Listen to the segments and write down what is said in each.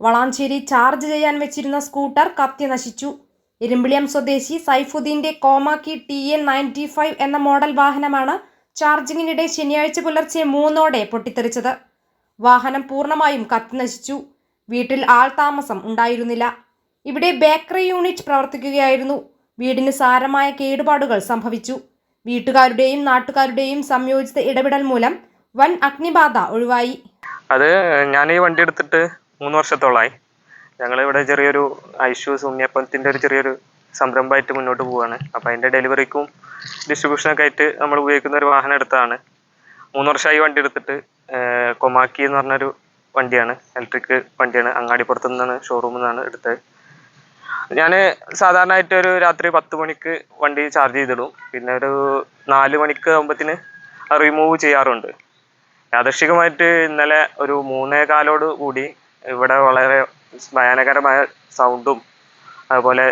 Valanchery charge ചെയ്യാൻ വെച്ചിരുന്ന scooter കത്തി നശിച്ചു. ഇരുമ്പിളിയം സ്വദേശി സൈഫുദ്ദീന്റെ Komaki T N ninety five എന്ന മോഡൽ വാഹനമാണ് ചാർജിങ്ങിനിടെ ശനിയാഴ്ച പുലർച്ചെ മൂന്നോടെ പൊട്ടിത്തെറിച്ചത്. വാഹനം പൂർണമായും കത്തി നശിച്ചു. വീട്ടിൽ ആൾതാമസം ഉണ്ടായിരുന്നില്ല. ഇവിടെ ബേക്കറി യൂണിറ്റ് പ്രവർത്തിക്കുകയായിരുന്നു. വീടിന് സാരമായ കേടുപാടുകൾ സംഭവിച്ചു. വീട്ടുകാരുടെയും നാട്ടുകാരുടെയും സംയോജിത ഇടപെടൽ മൂലം വൻ അഗ്നിബാധ ഒഴിവായി. അത് ഞാൻ ഈ വണ്ടി എടുത്തിട്ട് മൂന്ന് വർഷത്തോളമായി ഞങ്ങളിവിടെ ചെറിയൊരു ഐഷൂസ് ഉണ്ണിയപ്പത്തിന്റെ ഒരു ചെറിയൊരു സംരംഭമായിട്ട് മുന്നോട്ട് പോവുകയാണ് അപ്പോൾ അതിന്റെ ഡെലിവറിക്കും ഡിസ്ട്രിബ്യൂഷനൊക്കെ ആയിട്ട് നമ്മൾ ഉപയോഗിക്കുന്ന ഒരു വാഹനം എടുത്തതാണ്. മൂന്ന് വർഷമായി വണ്ടി എടുത്തിട്ട് കൊമാക്കി എന്ന് പറഞ്ഞൊരു വണ്ടിയാണ് ഇലക്ട്രിക് വണ്ടിയാണ് അങ്ങാടിപ്പുറത്ത് നിന്നാണ് ഷോറൂമിൽ നിന്നാണ് എടുത്തത്. ഞാൻ സാധാരണയായിട്ട് ഒരു രാത്രി പത്ത് മണിക്ക് വണ്ടി ചാർജ് ചെയ്തിടും. പിന്നെ ഒരു നാല് മണിക്ക് ആകുമ്പത്തിന് റിമൂവ് ചെയ്യാറുണ്ട്. യാദർശികമായിട്ട് ഇന്നലെ ഒരു മൂന്നേ കാലോട് കൂടി ഇവിടെ വളരെ ഭയാനകരമായ സൗണ്ടും അതുപോലെ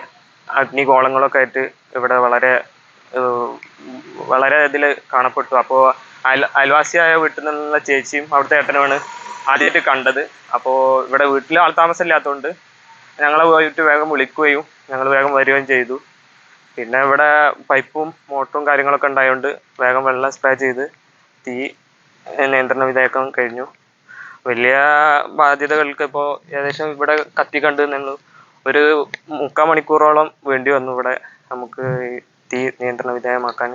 അഗ്നിഗോളങ്ങളൊക്കെ ആയിട്ട് ഇവിടെ വളരെ വളരെ ഇതിൽ കാണപ്പെട്ടു. അപ്പോൾ അയൽ അയൽവാസിയായ വീട്ടിൽ നിന്നുള്ള ചേച്ചിയും അവിടുത്തെ ഏട്ടനുമാണ് ആദ്യമായിട്ട് കണ്ടത്. അപ്പോൾ ഇവിടെ വീട്ടിൽ ആൾതാമസം ഇല്ലാത്തതുകൊണ്ട് ഞങ്ങളെ പോയിട്ട് വേഗം വിളിക്കുകയും ഞങ്ങൾ വേഗം വരികയും ചെയ്തു. പിന്നെ ഇവിടെ പൈപ്പും മോട്ടറും കാര്യങ്ങളൊക്കെ ഉണ്ടായതുകൊണ്ട് വേഗം വെള്ളം സ്പ്രേ ചെയ്ത് തീ നിയന്ത്രണ വിധേയക്കം കഴിഞ്ഞു. വലിയ ബാധ്യതകൾക്ക് ഇപ്പോൾ ഏകദേശം ഇവിടെ കത്തി കണ്ടു നിന്നു ഒരു മുക്കാൽ മണിക്കൂറോളം വേണ്ടി വന്നു ഇവിടെ നമുക്ക് തീ നിയന്ത്രണ വിധേയമാക്കാൻ.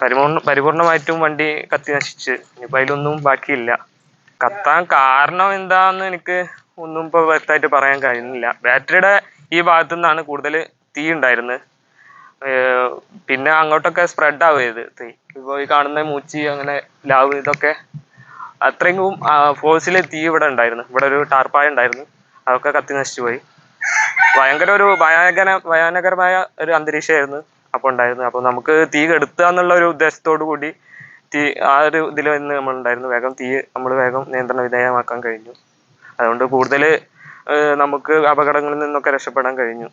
പരിപൂർണ പരിപൂർണമായിട്ടും വണ്ടി കത്തി നശിച്ച്. ഇനിയിപ്പോൾ അതിലൊന്നും ബാക്കിയില്ല. കത്താൻ കാരണം എന്താന്ന് എനിക്ക് ഒന്നും ഇപ്പോൾ വ്യക്തമായിട്ട് പറയാൻ കഴിയുന്നില്ല. ബാറ്ററിയുടെ ഈ ഭാഗത്തു നിന്നാണ് കൂടുതൽ തീ ഉണ്ടായിരുന്നത്. പിന്നെ അങ്ങോട്ടൊക്കെ സ്പ്രെഡ് ആവുകയത് തീ ഇപ്പോൾ ഈ കാണുന്ന മൂച്ചി അങ്ങനെ ലാവ് ഇതൊക്കെ അത്രയും ഫോഴ്സിൽ തീ ഇവിടെ ഉണ്ടായിരുന്നു. ഇവിടെ ഒരു ടാർപ്പായ ഉണ്ടായിരുന്നു. അതൊക്കെ കത്തി നശിച്ചു പോയി. ഭയങ്കര ഒരു ഭയാനകര ഭയാനകരമായ ഒരു അന്തരീക്ഷമായിരുന്നു അപ്പോൾ ഉണ്ടായിരുന്നു അപ്പോൾ നമുക്ക് തീ കെടുത്തുക എന്നുള്ള ഒരു ഉദ്ദേശത്തോടു കൂടി തീ ആ ഒരു ഇതിൽ നമ്മൾ ഉണ്ടായിരുന്നു. വേഗം തീ നമ്മൾ വേഗം നിയന്ത്രണ വിധേയമാക്കാൻ കഴിഞ്ഞു. അതുകൊണ്ട് കൂടുതൽ നമുക്ക് അപകടങ്ങളിൽ നിന്നൊക്കെ രക്ഷപ്പെടാൻ കഴിഞ്ഞു.